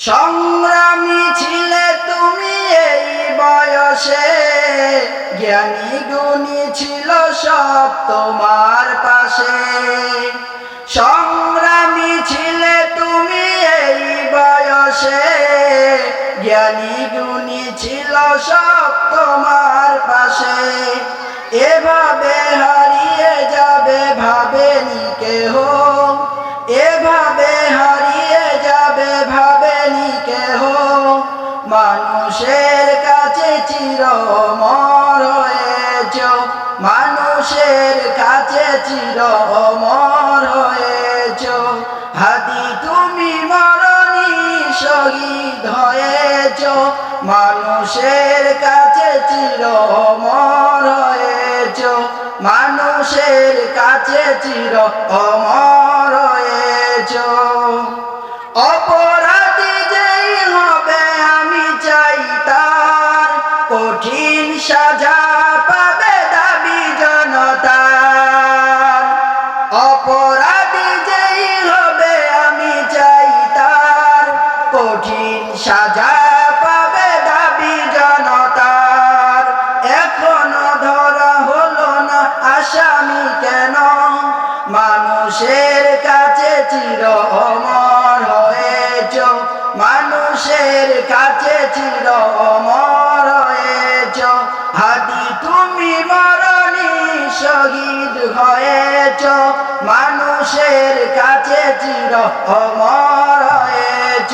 সংগ্রামী ছিলে তুমি এই বয়সে। জ্ঞানী গুণী ছিল সব তোমার পাশে। সংগ্রামী ছিলে তুমি এই বয়সে। জ্ঞানী গুণী ছিল সব তোমার পাশে। এভাবে হারিয়ে যাবে, ভাবেনি কেহ। হয়েছ মানুষের কাছে চির অমর হয়েছ হাতি তুমি মরণি শহীদ হয়েছ, মানুষের কাছে চির অমর হয়েছ মানুষের কাছে চির অমর কাছে হয়েছ হাদি, তুমি শহীদ হয়েছ। মানুষের কাছে চির অমর হয়েছ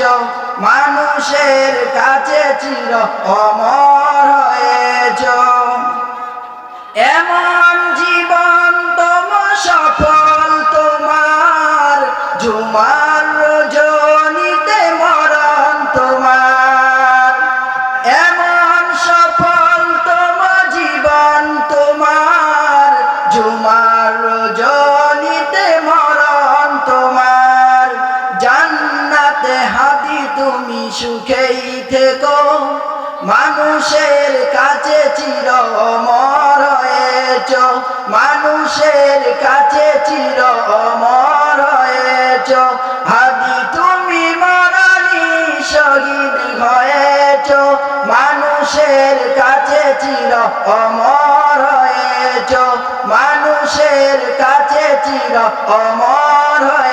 মানুষের কাছে চির অমর এমন জীবন তোম সফল তোমার। জুমার সুখেই থেকো। মানুষের কাছে চির অমর মানুষের কাছে চির অমর হয়েছ তুমি মরণি শহীদ হয়েছ। মানুষের কাছে চির অমর মানুষের কাছে চির অমর হয়ে